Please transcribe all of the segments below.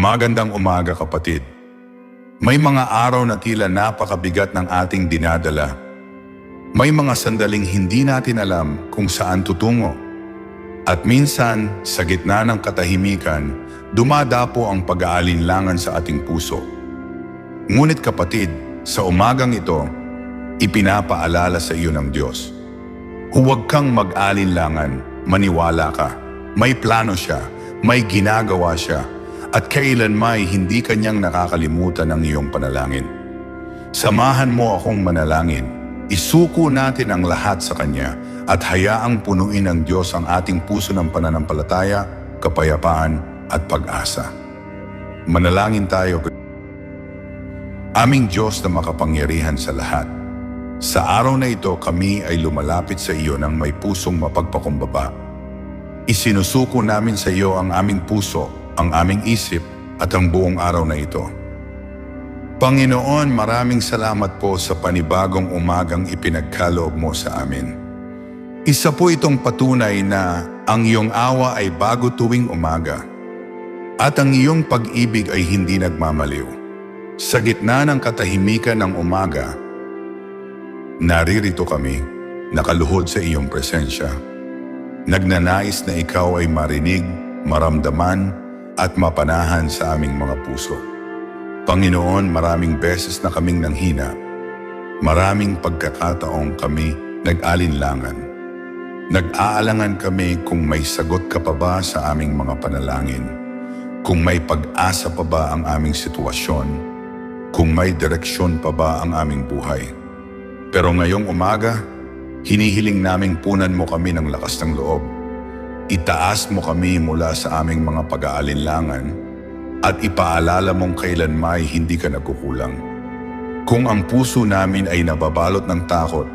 Magandang umaga kapatid. May mga araw na tila napakabigat ng ating dinadala. May mga sandaling hindi natin alam kung saan tutungo. At minsan, sa gitna ng katahimikan, dumadapo ang pag-aalinlangan sa ating puso. Ngunit kapatid, sa umagang ito, ipinapaalala sa iyo ng Diyos. Huwag kang mag-alinlangan, maniwala ka. May plano siya, may ginagawa siya, at kailanmay hindi kanyang nakakalimutan ang iyong panalangin. Samahan mo akong manalangin. Isuko natin ang lahat sa Kanya at hayaang punuin ng Diyos ang ating puso ng pananampalataya, kapayapaan at pag-asa. Manalangin tayo. Aming Diyos na makapangyarihan sa lahat. Sa araw na ito kami ay lumalapit sa iyo ng may pusong mapagpakumbaba. Isinusuko namin sa iyo ang aming puso, ang aming isip at ang buong araw na ito. Panginoon, maraming salamat po sa panibagong umagang ipinagkaloob mo sa amin. Isa po itong patunay na ang iyong awa ay bago tuwing umaga at ang iyong pag-ibig ay hindi nagmamaliw. Sa gitna ng katahimikan ng umaga, naririto kami, nakaluhod sa iyong presensya. Nagnanais na ikaw ay marinig, maramdaman at mapanahan sa aming mga puso. Panginoon, maraming beses na kaming nanghina. Maraming pagkakataong kami nag-alinlangan. Nag-aalangan kami kung may sagot ka pa ba sa aming mga panalangin. Kung may pag-asa pa ba ang aming sitwasyon. Kung may direksyon pa ba ang aming buhay. Pero ngayong umaga, hinihiling naming punan mo kami ng lakas ng loob Itaas mo kami mula sa aming mga pag-aalinlangan at ipaalala mong kailanmay hindi ka nagkukulang. Kung ang puso namin ay nababalot ng takot,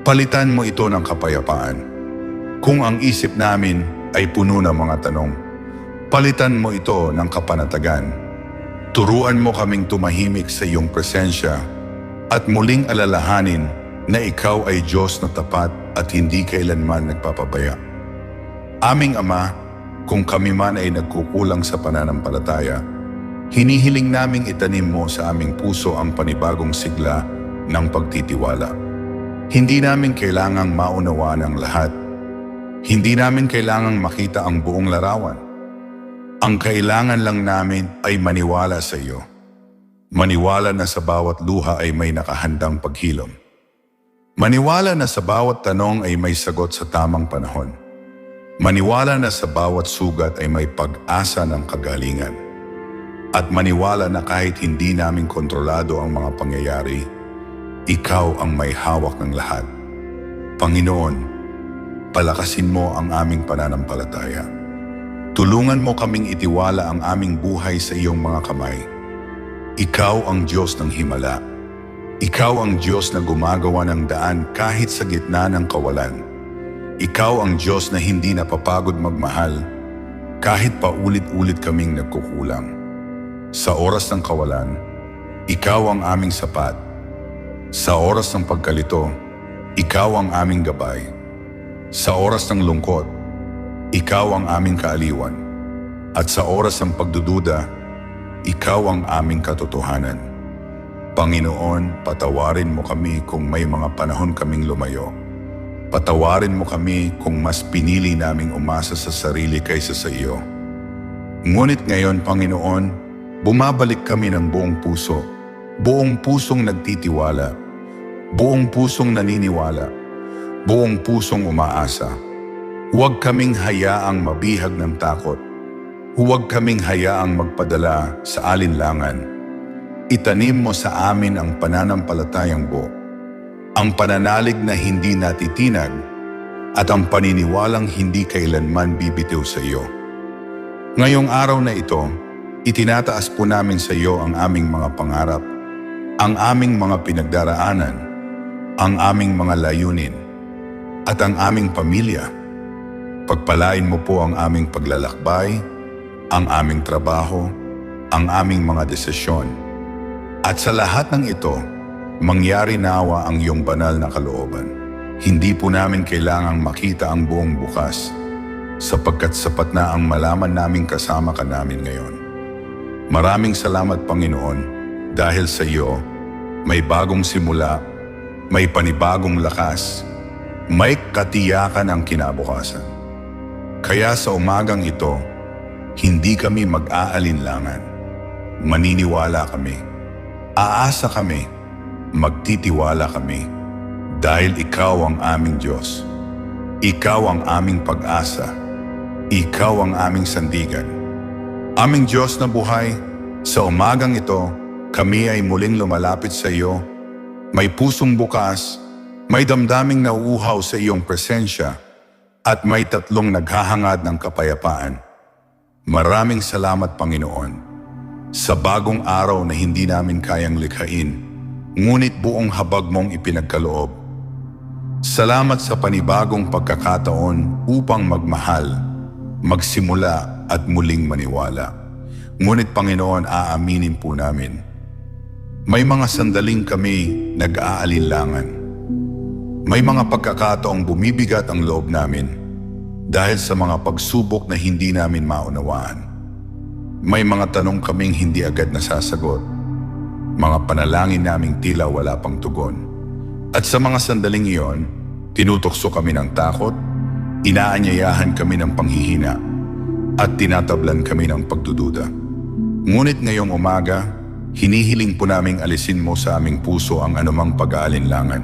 palitan mo ito ng kapayapaan. Kung ang isip namin ay puno ng mga tanong, palitan mo ito ng kapanatagan. Turuan mo kaming tumahimik sa iyong presensya at muling alalahanin na ikaw ay Diyos na tapat at hindi kailanman nagpapabaya. Aming Ama, kung kami man ay nagkukulang sa pananampalataya, hinihiling naming itanim mo sa aming puso ang panibagong sigla ng pagtitiwala. Hindi namin kailangang maunawaan ang lahat. Hindi namin kailangang makita ang buong larawan. Ang kailangan lang namin ay maniwala sa iyo. Maniwala na sa bawat luha ay may nakahandang paghilom. Maniwala na sa bawat tanong ay may sagot sa tamang panahon. Maniwala na sa bawat sugat ay may pag-asa ng kagalingan. At maniwala na kahit hindi namin kontrolado ang mga pangyayari, ikaw ang may hawak ng lahat. Panginoon, palakasin mo ang aming pananampalataya. Tulungan mo kaming itiwala ang aming buhay sa iyong mga kamay. Ikaw ang Diyos ng himala. Ikaw ang Diyos na gumagawa ng daan kahit sa gitna ng kawalan. Ikaw ang Diyos na hindi napapagod magmahal kahit paulit-ulit kaming nagkukulang. Sa oras ng kawalan, Ikaw ang aming sapat. Sa oras ng pagkalito, Ikaw ang aming gabay. Sa oras ng lungkot, Ikaw ang aming kaaliwan. At sa oras ng pagdududa, Ikaw ang aming katotohanan. Panginoon, patawarin mo kami kung may mga panahon kaming lumayo Patawarin mo kami kung mas pinili naming umasa sa sarili kaysa sa iyo. Ngunit ngayon, Panginoon, bumabalik kami ng buong puso, buong pusong nagtitiwala, buong pusong naniniwala, buong pusong umaasa. Huwag kaming hayaang mabihag ng takot. Huwag kaming hayaang magpadala sa alinlangan. Itanim mo sa amin ang pananampalatayang buo ang pananalig na hindi natitinag at ang paniniwalang hindi kailanman bibitiw sa iyo. Ngayong araw na ito, itinataas po namin sa iyo ang aming mga pangarap, ang aming mga pinagdaraanan, ang aming mga layunin, at ang aming pamilya. Pagpalain mo po ang aming paglalakbay, ang aming trabaho, ang aming mga desisyon. At sa lahat ng ito, Mangyari nawa ang iyong banal na kalooban. Hindi po namin kailangang makita ang buong bukas sapagkat sapat na ang malaman naming kasama ka namin ngayon. Maraming salamat Panginoon dahil sa iyo may bagong simula, may panibagong lakas, may katiyakan ang kinabukasan. Kaya sa umagang ito, hindi kami mag-aalinlangan. Maniniwala kami. Aasa kami. Magtitiwala kami. Dahil ikaw ang aming Diyos. Ikaw ang aming pag-asa. Ikaw ang aming sandigan. Aming Diyos na buhay, sa umagang ito, kami ay muling lumalapit sa iyo. May pusong bukas, may damdaming nauuhaw sa iyong presensya, at may tatlong naghahangad ng kapayapaan. Maraming salamat Panginoon sa bagong araw na hindi namin kayang likhain, ngunit buong habag mong ipinagkaloob. Salamat sa panibagong pagkakataon upang magmahal, magsimula at muling maniwala. Ngunit Panginoon, aaminin po namin. May mga sandaling kami nag-aalinlangan. May mga pagkakataong bumibigat ang loob namin dahil sa mga pagsubok na hindi namin maunawaan. May mga tanong kaming hindi agad nasasagot. Mga panalangin naming tila wala pang tugon. At sa mga sandaling iyon, tinutokso kami ng takot, inaanyayahan kami ng panghihina, at tinatablan kami ng pagdududa. Ngunit ngayong umaga, hinihiling po naming alisin mo sa aming puso ang anumang pag-aalinlangan.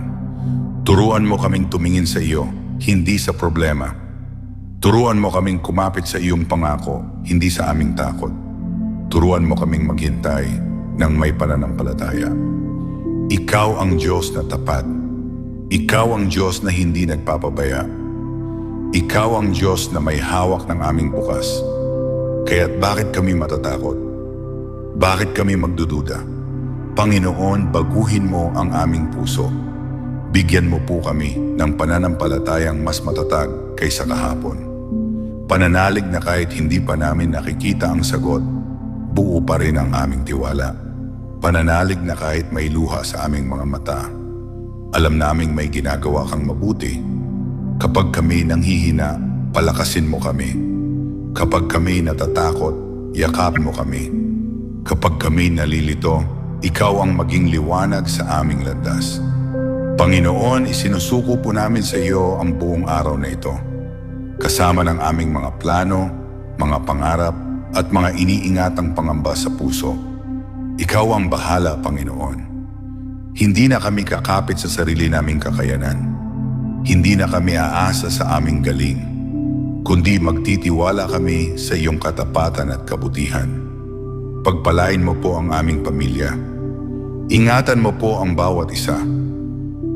Turuan mo kaming tumingin sa iyo, hindi sa problema. Turuan mo kaming kumapit sa iyong pangako, hindi sa aming takot. Turuan mo kaming maghintay ng may pananampalataya. Ikaw ang Diyos na tapat. Ikaw ang Diyos na hindi nagpapabaya. Ikaw ang Diyos na may hawak ng aming bukas. Kaya't bakit kami matatakot? Bakit kami magdududa? Panginoon, baguhin mo ang aming puso. Bigyan mo po kami ng pananampalatayang mas matatag kaysa kahapon. Pananalig na kahit hindi pa namin nakikita ang sagot, buo pa rin ang aming tiwala. Pananalig na kahit may luha sa aming mga mata, alam naming may ginagawa kang mabuti. Kapag kami nanghihina, palakasin mo kami. Kapag kami natatakot, yakap mo kami. Kapag kami nalilito, ikaw ang maging liwanag sa aming landas. Panginoon, isinusuko po namin sa iyo ang buong araw na ito. Kasama ng aming mga plano, mga pangarap, at mga iniingatang pangamba sa puso. Ikaw ang bahala, Panginoon. Hindi na kami kakapit sa sarili naming kakayanan. Hindi na kami aasa sa aming galing, kundi magtitiwala kami sa iyong katapatan at kabutihan. Pagpalain mo po ang aming pamilya. Ingatan mo po ang bawat isa.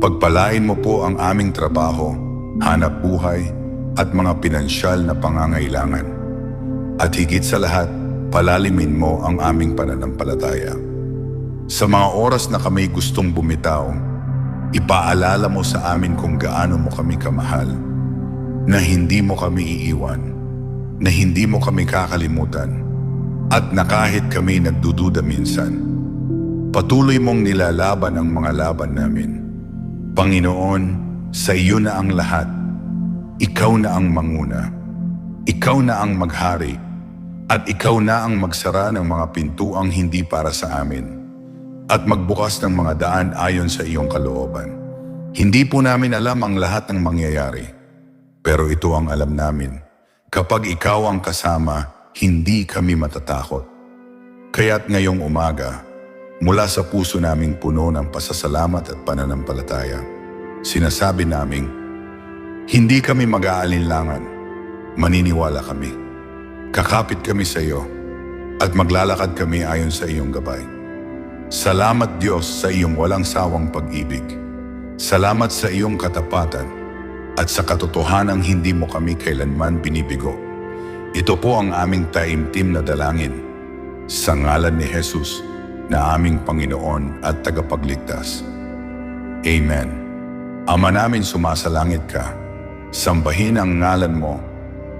Pagpalain mo po ang aming trabaho, hanap buhay, at mga pinansyal na pangangailangan. At higit sa lahat, palalimin mo ang aming pananampalataya. Sa mga oras na kami gustong bumitaw, ipaalala mo sa amin kung gaano mo kami kamahal, na hindi mo kami iiwan, na hindi mo kami kakalimutan, at na kahit kami nagdududa minsan, patuloy mong nilalaban ang mga laban namin. Panginoon, sa iyo na ang lahat. Ikaw na ang manguna. Ikaw na ang maghari. At ikaw na ang magsara ng mga pintuang hindi para sa amin. At magbukas ng mga daan ayon sa iyong kalooban. Hindi po namin alam ang lahat ng mangyayari. Pero ito ang alam namin. Kapag ikaw ang kasama, hindi kami matatakot. Kaya't ngayong umaga, mula sa puso naming puno ng pasasalamat at pananampalataya, sinasabi naming, hindi kami mag-aalinlangan, maniniwala kami. Kakapit kami sa iyo at maglalakad kami ayon sa iyong gabay. Salamat Diyos sa iyong walang sawang pag-ibig. Salamat sa iyong katapatan at sa katotohanang hindi mo kami kailanman binibigo. Ito po ang aming taimtim na dalangin sa ngalan ni Jesus na aming Panginoon at tagapagligtas. Amen. Ama namin sumasalangit ka, sambahin ang ngalan mo,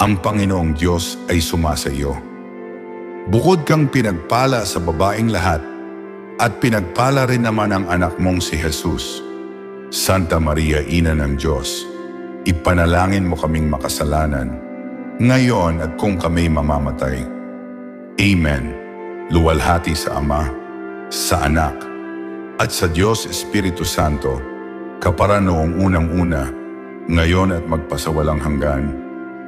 Ang Panginoong Diyos ay sumasa iyo. Bukod kang pinagpala sa babaing lahat, at pinagpala rin naman ang anak mong si Jesus. Santa Maria, Ina ng Diyos, ipanalangin mo kaming makasalanan, ngayon at kung kami mamamatay. Amen. Luwalhati sa Ama, sa Anak, at sa Diyos Espiritu Santo, kapara noong unang-una, ngayon at magpasawalang hanggan.